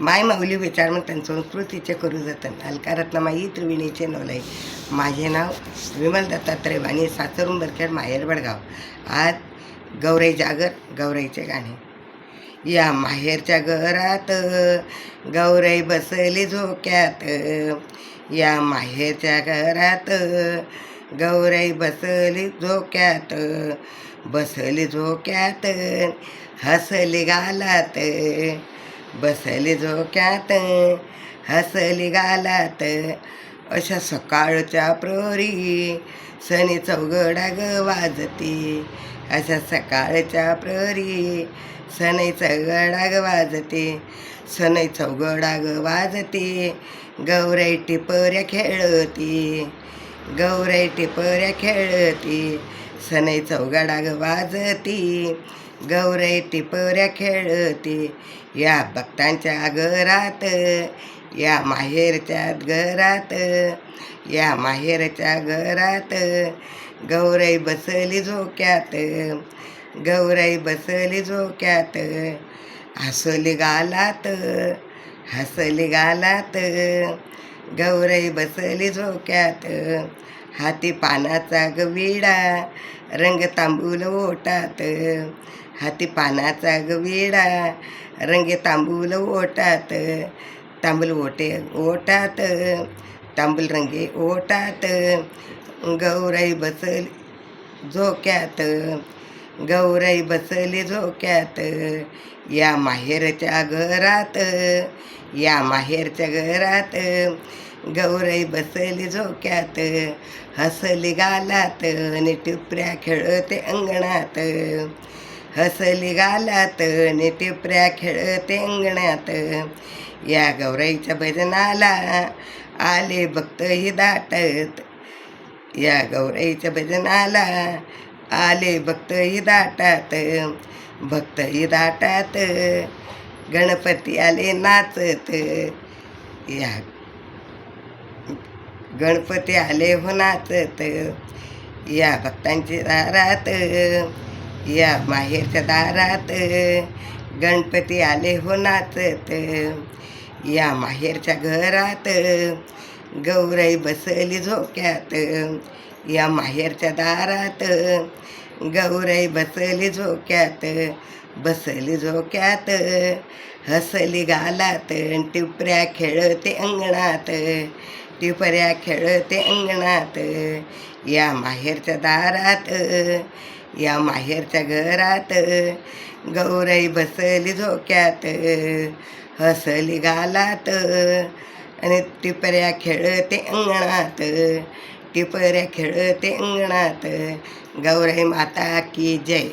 माय माऊली विचार विचारमंथन संस्कृतीचे करू जतन. अलकारत्नमाई त्रिवेणीचे नवलाई. माझे नाव विमल दत्तात्रय वाणी सासरून बरखेड माहेर बडगाव आज गौराई जागर गौराईचे गाणे. या माहेरच्या घरात गौराई बसली झोक्यात. या माहेरच्या घरात गौराई बसली झोक्यात. बसली झोक्यात हसली गालात. बसली झोक्यात हसली गालात. अशा सकाळच्या प्रहरी सनी चौघडा ग वाजते. अशा सकाळच्या प्रहरी सनई चौघडा ग वाजते. सनई चौघडा ग वाजते. गौराई टिपऱ्या खेळती. गौराई टिपऱ्या खेळती. सनई चौघडा ग वाजती. गौराई टिपऱ्या खेळते. या भक्तांच्या घरात या माहेरच्या घरात या माहेरच्या घरात गौराई बसली झोक्यात गौराई बसली झोक्यात हसली गालात हसली गालात गौराई बसली झोक्यात हाती पानाचा ग विडा रंग तांबूल ओटात हाती पानाचा ग विडा रंग तांबूल ओटात तांबूल ओटे ओटात तांबूल रंगे ओटात गौराई बसल झोक्यात. गौराई बसली झोक्यात. या माहेरच्या घरात या माहेरच्या घरात गौराई बसली झोक्यात. हसली गालात आणि टिपऱ्या खेळते अंगणात. हसली गालात आणि टिपऱ्या खेळते अंगणात. या गौराईच्या भजनाला आले भक्तही दाटत. या गौराईच्या भजनाला आले भक्त दाटात भक्त दाटात गणपती आले नाचत. या गणपती आले हो नाचत. या भक्तांच्या दारात या माहेरच्या दारात गणपती आले हो नाचत. या माहेरच्या घरात गौराई बसली झोक्यात. या माहेरच्या दारात गौराई बसली झोक्यात. बसली झोक्यात हसली गालात टिपऱ्या खेळते अंगणात. टिपऱ्या खेळते अंगणात. या माहेरच्या दारात या माहेरच्या घरात गौराई बसली झोक्यात. हसली गालात आणि टिपऱ्या खेळते अंगणात टिपऱ्या खेळते अंगणात. गौराई माता की जय.